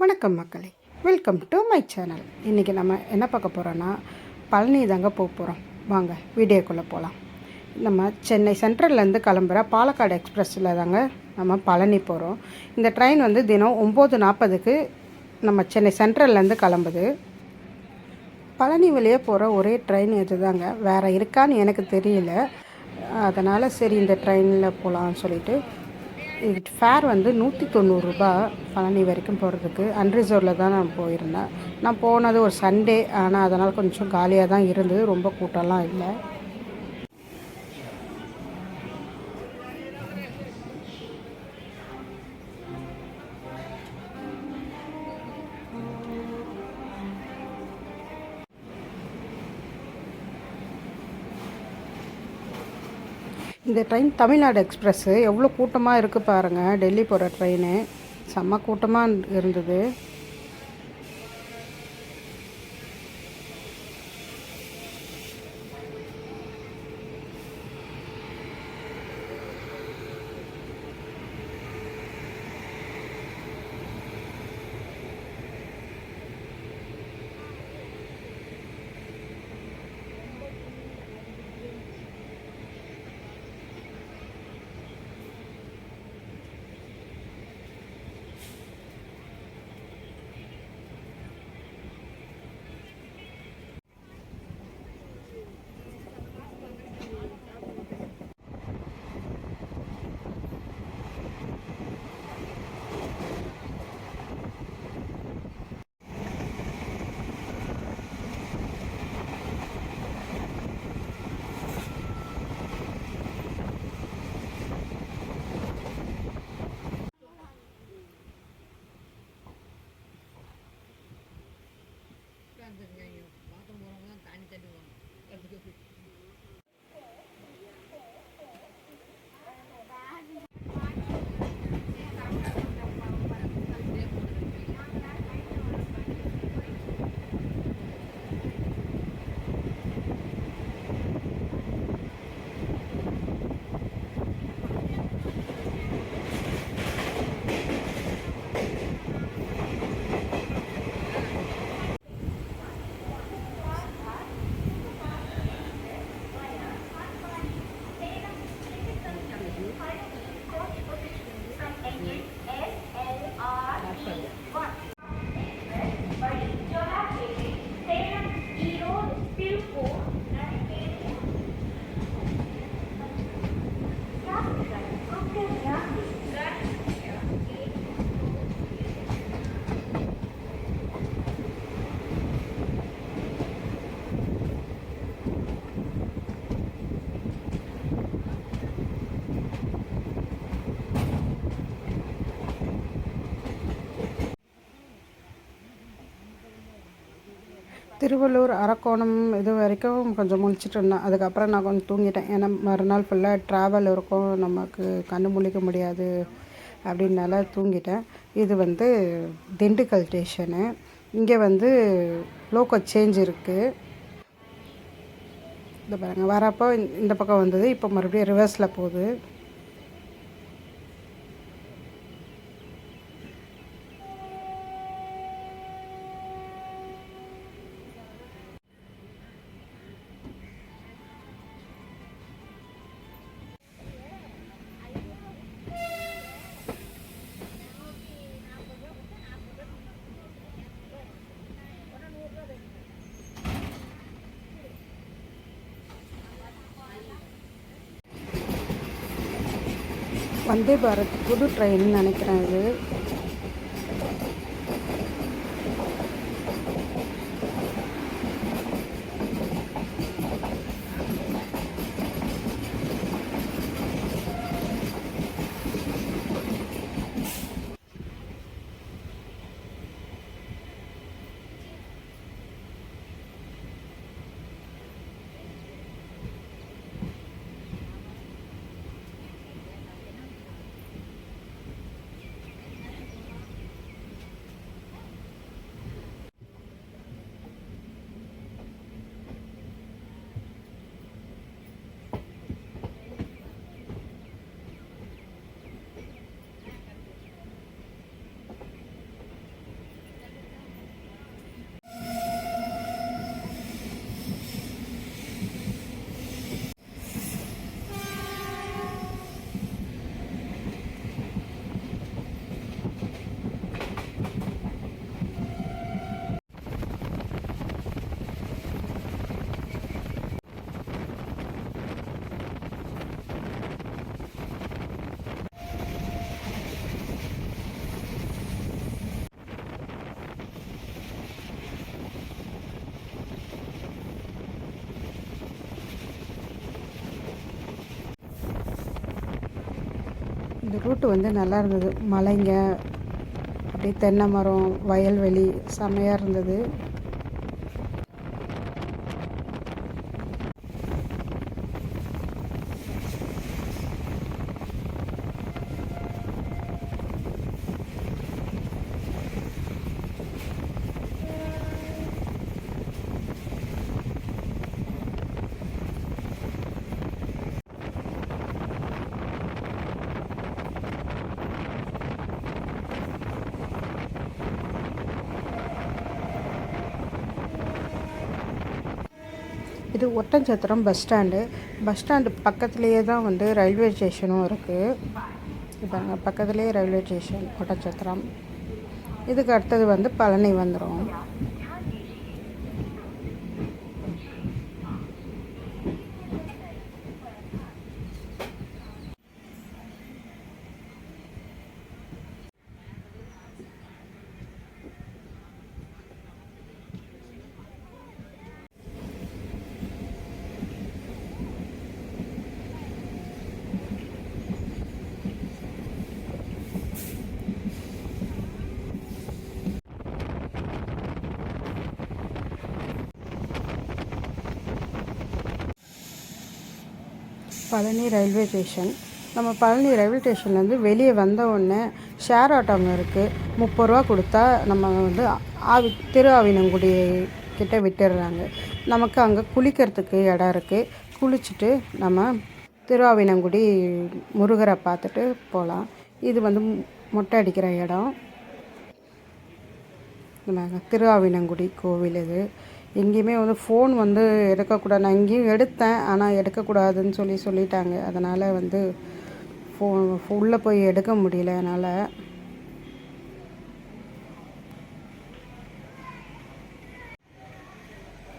வணக்கம் மக்களே. Welcome to my channel இன்றைக்கி நம்ம என்ன பார்க்க போகிறோன்னா பழனி தாங்க போக போகிறோம் வாங்க வீடியோக்குள்ளே போகலாம் நம்ம சென்னை சென்ட்ரல்லேருந்து கிளம்புற பாலக்காடு எக்ஸ்பிரஸில் தாங்க நம்ம பழனி போகிறோம் இந்த ட்ரெயின் வந்து தினம் ஒம்பது நாற்பதுக்கு நம்ம சென்னை சென்ட்ரல்லேருந்து கிளம்புது. பழனி வழியே போகிற ஒரே ட்ரெயின் இது தாங்க வேறு இருக்கான்னு எனக்கு தெரியல. அதனால் சரி இந்த ட்ரெயினில் போகலான்னு சொல்லிட்டு ஃபேர் வந்து நூற்றி தொண்ணூறுரூபா பழனி வரைக்கும் போகிறதுக்கு அன்ரிசர்வில் தான் நான் போயிருந்தேன். நான் போனது ஒரு சண்டே ஆனால் அதனால் கொஞ்சம் காலியாக தான் இருந்தது ரொம்ப கூட்டம்லாம் இல்லை. இந்த ட்ரெயின் தமிழ்நாடு எக்ஸ்பிரஸ்ஸு எவ்வளோ கூட்டமாக இருக்குது பாருங்கள் டெல்லி போகிற ட்ரெயினு செம்ம கூட்டமாக இருந்தது. திருவள்ளூர் அரக்கோணம் இது வரைக்கும் கொஞ்சம் முழிச்சிட்டு இருந்தேன். அதுக்கப்புறம் நான் கொஞ்சம் தூங்கிட்டேன். ஏன்னா மறுநாள் ஃபுல்லாக ட்ராவல் இருக்கும். நமக்கு கண்ணு முழிக்க முடியாது அப்படின்னால தூங்கிட்டேன். இது வந்து திண்டுக்கல் ஸ்டேஷனு இங்கே வந்து லோக்கோ சேஞ்ச் இருக்குது இந்த பாருங்கள் வரப்போ இந்த பக்கம் வந்தது. இப்போ மறுபடியும் ரிவர்ஸில் போகுது. வந்தே பாரத் புது ட்ரெயின் நினைக்கிறேன் இது ரூட்டு வந்து நல்லா இருந்தது. மலைங்க அப்படியே தென்னை மரம் வயல்வெளி செம்மையாக இருந்தது. இது Oddanchatram bus stand. Bus stand பக்கத்துலேயே தான் வந்து ரயில்வே ஸ்டேஷனும் இருக்குது இப்போ பக்கத்துலேயே ரயில்வே ஸ்டேஷன் ஒட்டஞ்சத்திரம் இதுக்கு அடுத்தது வந்து பழனி வந்துடும் பழனி ரயில்வே ஸ்டேஷன். நம்ம பழனி ரயில்வே ஸ்டேஷன்லேருந்து வெளியே வந்த உடனே ஷேர் ஆட்டோங்க இருக்குது முப்பது ரூபா கொடுத்தா நம்ம வந்து ஆவி திரு ஆவினங்குடி கிட்டே விட்டுடுறாங்க. நமக்கு அங்கே குளிக்கிறதுக்கு இடம் இருக்குது குளிச்சுட்டு நம்ம திருவாவினங்குடி முருகரை பார்த்துட்டு போகலாம். இது வந்து மொட்டை அடிக்கிற இடம். நாங்கள் திருவாவினங்குடி கோவில் இது. எங்கேயுமே வந்து ஃபோன் வந்து எடுக்கக்கூடாது. நான் எங்கேயும் எடுத்தேன் ஆனால் எடுக்கக்கூடாதுன்னு சொல்லி சொல்லிட்டாங்க. அதனால் வந்து ஃபோன் உள்ளே போய் எடுக்க முடியல என்னால்.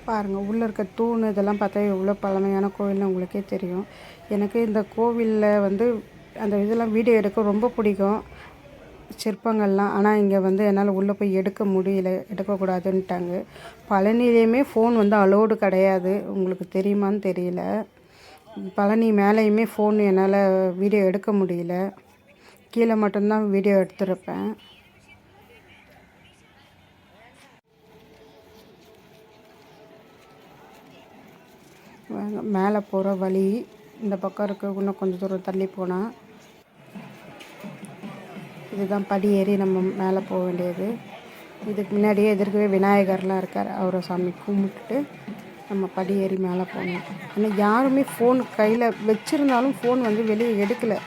பாருங்கள் உள்ளே இருக்க தூண் இதெல்லாம் பார்த்தா எவ்வளோ பழமையான கோவில்னு உங்களுக்கே தெரியும். எனக்கு இந்த கோவிலில் வந்து அந்த இதெல்லாம் வீடியோ எடுக்க ரொம்ப பிடிக்கும். சிற்பங்கள்லாம் ஆனால் இங்கே வந்து என்னால் உள்ளே போய் எடுக்க முடியல எடுக்கக்கூடாதுன்ட்டாங்க பழனிலேயுமே ஃபோன் வந்து அலோடு கிடையாது. உங்களுக்கு தெரியுமான்னு தெரியல. பழனி மேலேயுமே ஃபோன் என்னால் வீடியோ எடுக்க முடியல. கீழே மட்டும்தான் வீடியோ எடுத்திருப்பேன். மேலே போகிற வழி இந்த பக்கம் இருக்க. இன்னும் கொஞ்சம் தூரம் தள்ளி போனால் இதுதான் படி ஏறி நம்ம மேலே போக வேண்டியது. இதுக்கு முன்னாடியே எதிர்க்கவே விநாயகர்லாம் இருக்கார். அவரை சாமி கும்பிட்டுட்டு நம்ம படி ஏறி மேலே போனோம் ஆனால் யாருமே ஃபோன் கையில் வச்சுருந்தாலும் ஃபோன் வந்து வெளியே எடுக்கலை.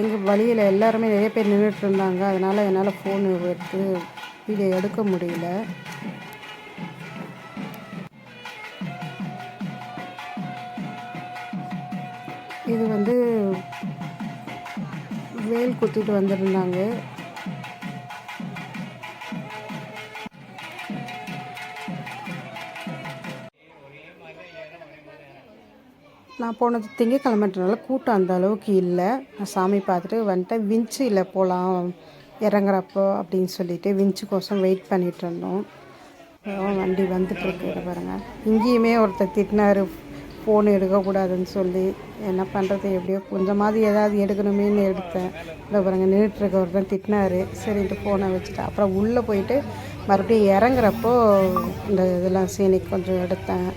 எங்கள் வழியில் எல்லாருமே நிறைய பேர் நின்றுட்டு இருந்தாங்க. அதனால் என்னால் ஃபோன் எடுத்து வீடியோ எடுக்க முடியல. இது வந்து வேல் குத்திட்டு வந்திருந்தாங்க. நான் போனது திங்கக்கிழமைன்றனால கூட்டம் அந்த அளவுக்கு இல்லை. நான் சாமி பார்த்துட்டு வந்துட்டேன். விஞ்சியில் போகலாம் இறங்குறப்போ அப்படின்னு சொல்லிட்டு விஞ்சுக்கோசம் வெயிட் பண்ணிகிட்டு இருந்தோம். வண்டி வந்துட்டுருக்கு பாருங்கள் இங்கேயுமே ஒருத்தர் திட்டினார் ஃபோன் எடுக்கக்கூடாதுன்னு சொல்லி என்ன பண்ணுறது எப்படியோ கொஞ்சமாவது ஏதாவது எடுக்கணுமேனு எடுத்தேன். இல்லை பாருங்க நின்றுட்டுருக்கவர் தான் திட்டினார். சரின்ட்டு ஃபோனை வச்சுட்டு அப்புறம் உள்ளே போயிட்டு மறுபடியும் இறங்குறப்போ இந்த இதெல்லாம் சீனி கொஞ்சம் எடுத்தேன்.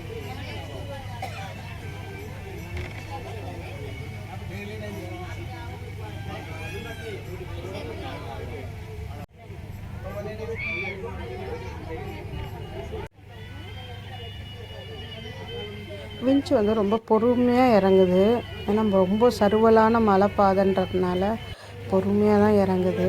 விஞ்ச் வந்து ரொம்ப பொறுமையாக இறங்குது. ஏன்னா ரொம்ப சருவலான மலைப்பாதைன்றதுனால பொறுமையாக தான் இறங்குது.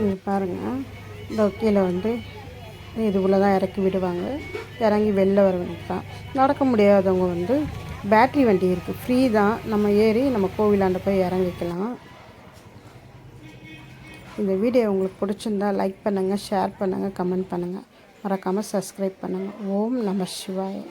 நீங்கள் பாருங்கள் இந்த கீழே வந்து இதுக்குள்ளே தான் இறக்கி விடுவாங்க. இறங்கி வெளில வரவங்க தான். நடக்க முடியாதவங்க வந்து பேட்ரி வண்டி இருக்குது ஃப்ரீ தான். நம்ம ஏறி நம்ம கோவிலாண்ட போய் இறங்கிக்கலாம். இந்த வீடியோ உங்களுக்கு பிடிச்சிருந்தா லைக் பண்ணுங்கள் ஷேர் பண்ணுங்கள் கமெண்ட் பண்ணுங்கள் மறக்காமல் சப்ஸ்கிரைப் பண்ணுங்கள் ஓம் நம சிவாய்.